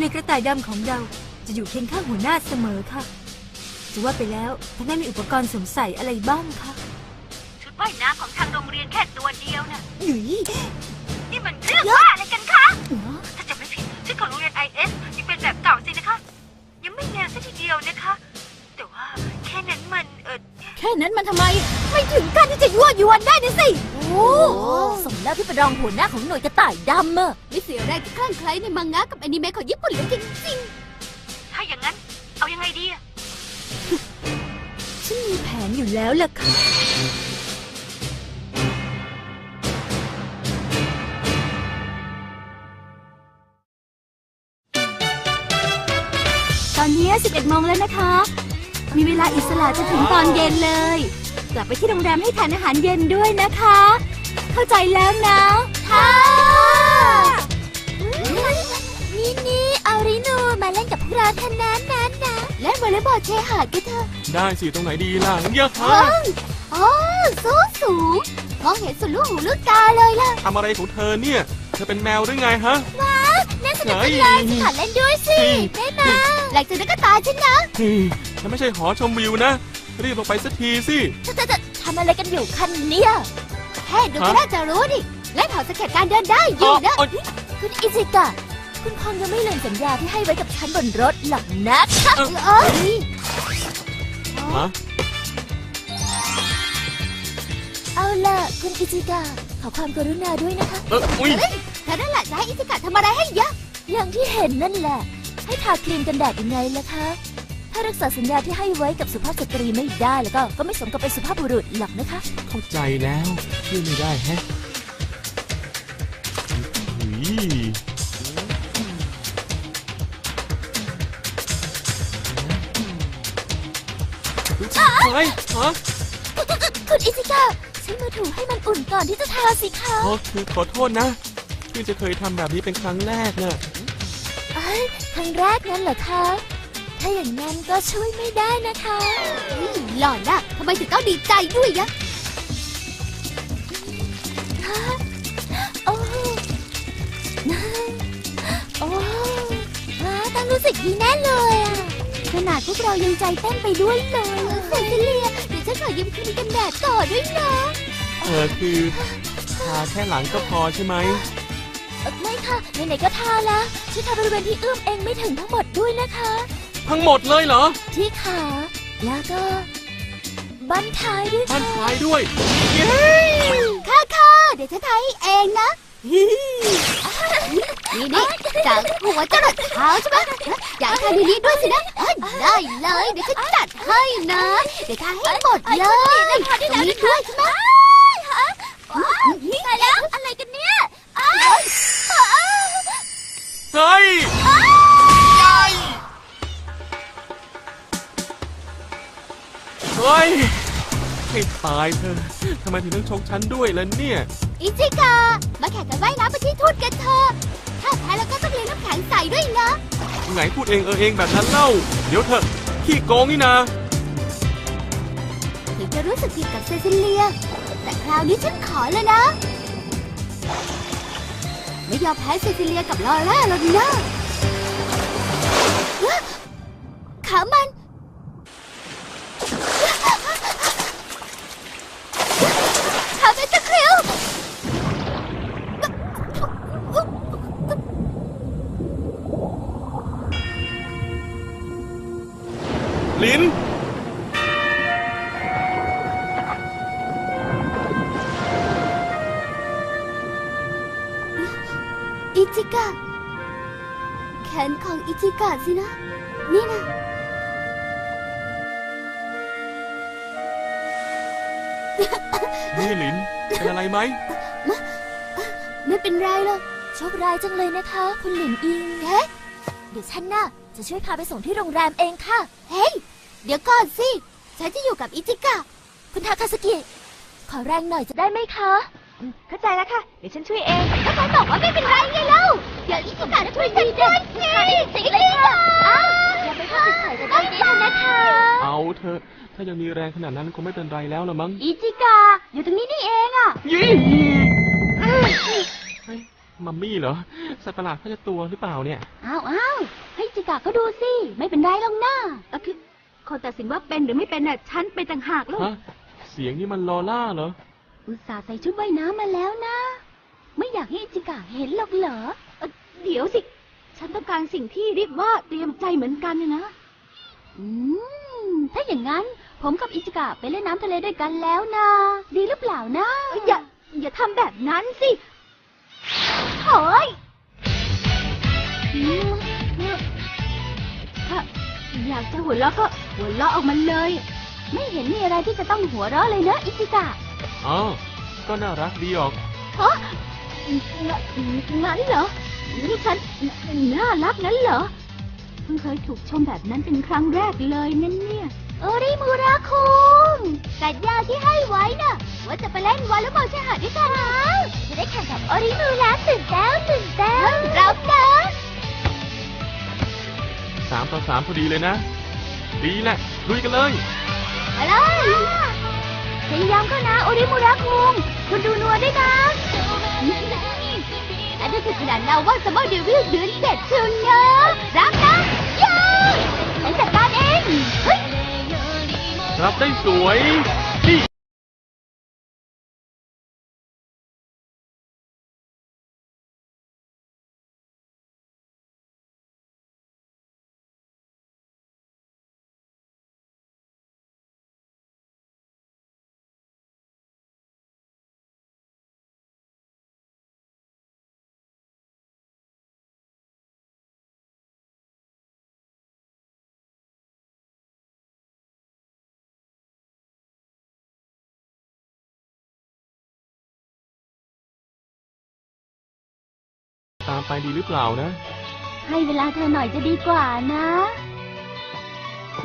ในกระต่ายดำของเราจะอยู่เคียงข้างหัวหน้าเสมอค่ะ จะว่าไปแล้วท่านแม่มีอุปกรณ์สวมใส่อะไรบ้างคะชุดว่ายน้ำของทางโรงเรียนแค่ตัวเดียวน่ะหยุยนี่มันเรื่องว่าอะไรกันคะ ถ้าจะไม่ผิดชุดของโรงเรียนไอเอสยังเป็นแบบเก่าสินะคะ ยังไม่แนวซะทีเดียวนะคะ แต่ว่าแค่นั้นมันเออแค่นั้นมันทำไม ไม่ถึงขั้นที่จะยั่วยวนได้นะสิโอ้ สมแล้วที่เป็นรองหัวหน้าของหน่วยกระต่ายดำอะไม่เสียแรงที่คลั่งไคล้ในมังงะกับแอนิเมะของญี่ปุ่นเลยจริงถ้าอย่างนั้น เอายังไงดีอะฉันมีแผนอยู่แล้วล่ะค่ะๆตอนนี้ 11โมงแล้วนะคะ มีเวลาอิสระจนถึงตอนเย็นเลย กลับไปที่โรงแรมให้ทานอาหารเย็นด้วยนะคะ เข้าใจแล้วนะค่ะนี่นี่อาริโนมาเล่นกับพวกเราท่านนั้นนั้นนะเล่นวอลเลย์บอลชายหาดกันเถอะได้สิตรงไหนดีล่ะเยอะฮะอ๋อสูงสูงมองเห็นสุดลูกหูลูกตาเลยล่ะทำอะไรของเธอเนี่ย เธอเป็นแมวหรือไงฮะน่าสนุกเฮ้จัยงเลยขอเล่นด้วยสิได้มาหลังจากนั้นก็ตาฉันนะเฮ้ยฉันไม่ใช่หอชมวิวนะ รีบลงไปสักทีสิ จะจะจะทำอะไรกันอยู่คันเนี่ยแค่ดูก็ฮะ น่าจะรู้ดิเล่นหอสเก็ตการเดินได้อยู่นะ อ๋อคุณอิจิกะ คุณคงยังไม่ลืมสัญญาที่ให้ไว้กับฉันบนรถหรอกนะคะเอ้ยฮะเอาล่ะ คุณอิจิกะ ขอความกรุณาด้วยนะคะ เอออุ้ย เธอนั่นแหละจะให้อิจิกะทำอะไรให้ยะอย่างที่เห็นนั่นแหละ ให้ทาครีมกันแดดยังไงล่ะคะ ถ้ารักษาสัญญาที่ให้ไว้กับสุภาพสตรีไม่ได้แล้วก็ก็ไม่สมกับเป็นสุภาพบุรุษหรอกนะคะ เข้าใจแล้วช่วยไม่ได้แฮะอุ๊ยเฮ้ยฮะคุณอิจิกะใช้มือถูให้มันอุ่นก่อนที่จะทาสิคะโอ้คือขอโทษนะเพิ่งจะเคยทำแบบนี้เป็นครั้งแรกน่ะเอ้ยครั้งแรกนั้นเหรอคะ ถ้าอย่างนั้นก็ช่วยไม่ได้นะคะหล่อนนะทำไมถึงต้องดีใจด้วยยะฮะโอ้โอ้ฮะต้องรู้สึกดีแน่เลยอะขนาดพวกเรายังใจเต้นไปด้วยเลยเซซิเลียเดี๋ยวฉันขอยืมครีมกันแดดต่อด้วยนะเออคือทาแค่หลังก็พอใช่ไหมเอ่อไม่ค่ะไหนๆก็ทาแล้วช่วยทาบริเวณที่เอื้อมเองไม่ถึงทั้งหมดด้วยนะคะ ทั้งหมดเลยเหรอที่ขาแล้วก็บั้นท้ายด้วยท่าค่ะนท้ายด้วย เย้ค่ะค่ะเดี๋ยวฉันทายให้เองนะ นี่นี่จากหัวจรดเท้าใช่ไหมอยากทาดีนี้ด้วยสินะเอ้ยได้เลย เดี๋ยวฉันจัดให้นะ เดี๋ยวทาให้หมดเลยตรงนี้ด้วยใช่ไหมตายแล้วอะไรกันเนี่ยเฮ้ย ยให้ตายเธอะทำไมถึงต้องชกฉันด้วยล่ะเนี่ย อิจิกามาแข่งกันว่ายน้ำไปที่ทุ่นกันเถอะถ้าแพ้แล้วก็ต้องเลี้ยงน้ำแข็งใส่ด้วยนะไหนพูดเองเออเองแบบนั้นเล่า เดี๋ยวเถอะขี้โกงนี่นาถึงจะรู้สึกผิดกับเซซิเลีย แต่คราวนี้ฉันขอเลยนะ ไม่ยอมแพ้เซซิเลียกับลอร่าหรอกนะฮะขามัน อิจิกะ แขนของอิจิกะสินะ นี่นะ นี่ลิ้นเป็นอะไรไหม ไม่เป็นไรหรอกโชคร้ายจังเลยนะคะ คุณหลินอิงเฮ้เดี๋ยวฉันน่ะ จะช่วยพาไปส่งที่โรงแรมเองค่ะ เฮ้ย เดี๋ยวก่อนสิ ฉันจะอยู่กับอิจิกะ คุณทาคาสกิ ขอแรงหน่อยจะได้ไหมคะ เข้าใจแล้วค่ะ เดี๋ยวฉันช่วยเอง ก็ฉันบอกว่าไม่เป็นไรไงเล่า เดี๋ยวอิจิกะจะช่วยฉันด้วยสิสิเลยค่ะอ้าวอย่าไปพูดเฉยๆกันได้ดีนะคะ เอาเถอะ ถ้ายังมีแรงขนาดนั้นคงไม่เป็นไรแล้วละมั้งอิจิกะอยู่ตรงนี้นี่เองอะยี่เฮ้ยมัมมี่เหรอ สัตว์ประหลาดพระเจ้าตัวหรือเปล่าเนี่ย อ้าวอ้าวให้จิกาก็ดูสิ ไม่เป็นไรหรอกนะเออคือคนตัดสินว่าเป็นหรือไม่เป็นน่ะ ฉันเป็นต่างหากลูกฮะเสียงนี่มันลอล่าเหรอ อุตส่าห์ใส่ชุดว่ายน้ำมาแล้วนะ ไม่อยากให้จิกาเห็นหรอกเหรอเอ่อเดี๋ยวสิ ฉันต้องการสิ่งที่เรียกว่าเตรียมใจเหมือนกันเนี่ยนะ อืม ถ้าอย่างนั้น ผมกับอิจิกะไปเล่นน้ำทะเลด้วยกันแล้วนะ ดีหรือเปล่านะเอ้ยอย่า อย่าทำแบบนั้นสิเฮ้ยอืมถ้าอยากจะหัวเราะก็หัวเราะออกมาเลย ไม่เห็นมีอะไรที่จะต้องหัวเราะเลยนะอิจิกะอ๋อก็น่ารักดีออก ฮะ งงั้นเหรอ นี่ฉันน่ารักนั้นเหรอ เพิ่งเคยถูกชมแบบนั้นเป็นครั้งแรกเลยนั่นเนี่ย โอริมูระคุงสัญญาที่ให้ไว้น่ะ ว่าจะไปเล่นวอลเลย์บอลชายหาดด้วยกันนะจะได้แข่งกับโอริมูระตื่นเต้นตื่นเต้นรับนะสามต่อสามพอดีเลยนะ ดีแหละลุยกันเลยมาเลยพยายามเข้านะโอริมูระคุง เอาว่าสมอลเดวิลเดือนเจ็ดชุนนะรับนะยังฉันจัดการเองเฮ้ย รับได้สวย ตามไปดีหรือเปล่านะ ให้เวลาเธอหน่อยจะดีกว่านะ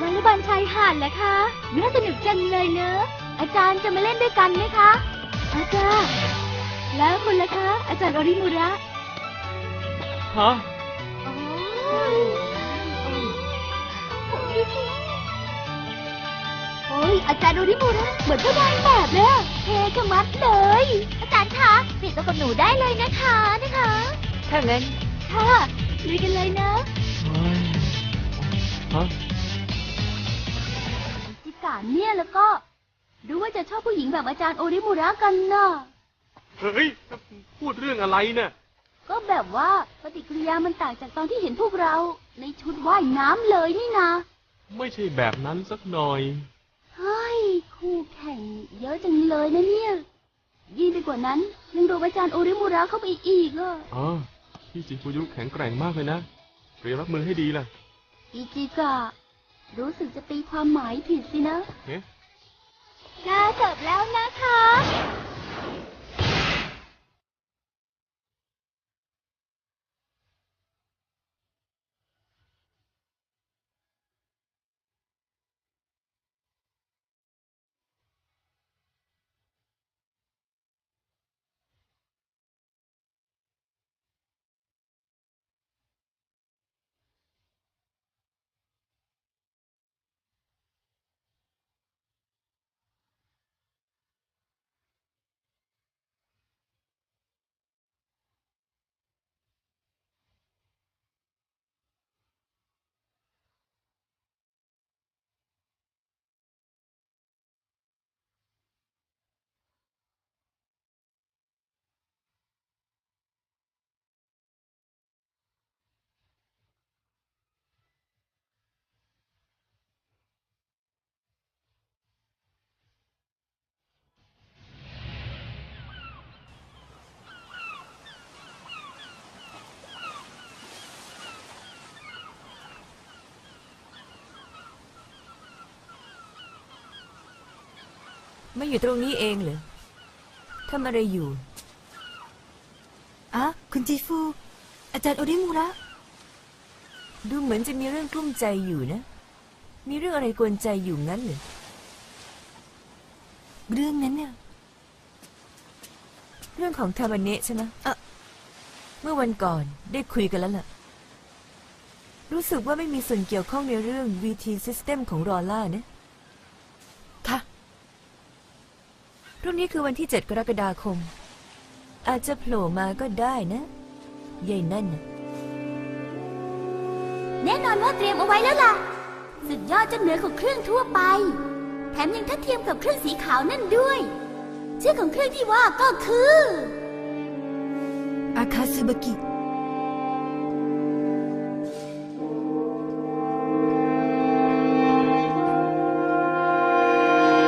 วอลเลย์บอลชายหาดเหรอคะน่าสนุกจังเลยเนอะอาจารย์จะมาเล่นด้วยกันไหมคะ อาจารย์ แล้วคุณล่ะคะ อาจารย์โอริมุระฮะโอ้ยอาจารย์โอริมูระเหมือนผู้นายแบบเลยอะเท่ขมัดเลย อาจารย์คะติดตัวกับหนูได้เลยนะคะนะคะ ถ้างั้นค่ะลุยกันเลยนะเฮ้ยฮะจิกาเนี่ยแล้วก็รู้ว่าจะชอบผู้หญิงแบบอาจารย์โอริมูระกันน่ะเฮ้ย พูดเรื่องอะไรเนี่ยก็แบบว่าปฏิกิริยามันต่างจากตอนที่เห็นพวกเราในชุดว่ายน้ำเลยนี่นะ ไม่ใช่แบบนั้นสักหน่อย เฮ้ย คู่แข่งเยอะจังเลยนะเนี่ย ยิ่งไปกว่านั้นยังโดนอาจารย์โอริมูระเข้าไปอีกอะอ๋อ พี่จิฟุยุแข็งแกร่งมากเลยนะเตรียมรับมือให้ดีล่ะ อิจิกะรู้สึกจะตีความหมายผิดสินะ เอ๊ะ กาเสิร์ฟแล้วนะคะ ไม่อยู่ตรงนี้เองเหรอทำอะไรอยู่อะคุณจีฟู อาจารย์โอริมูระดูเหมือนจะมีเรื่องกลุ้มใจอยู่นะ มีเรื่องอะไรกวนใจอยู่งั้นเหรอเรื่องนั้นเนี่ยเรื่องของทาบาเนะใช่ไหมอะเมื่อวันก่อนได้คุยกันแล้วล่ะ รู้สึกว่าไม่มีส่วนเกี่ยวข้องในเรื่อง VT System ของรอล่านะ ค่ะ พรุ่งนี้คือวันที่ 7 กรกฎาคม อาจจะโผล่มาก็ได้นะยายนั่นน่ะแน่นอนว่าเตรียมเอาไว้แล้วล่ะ สุดยอดจนเหนือกว่าเครื่องทั่วไป แถมยังทัดเทียมกับเครื่องสีขาวนั่นด้วย ชื่อของเครื่องที่ว่าก็คือ อาคาซึบากิ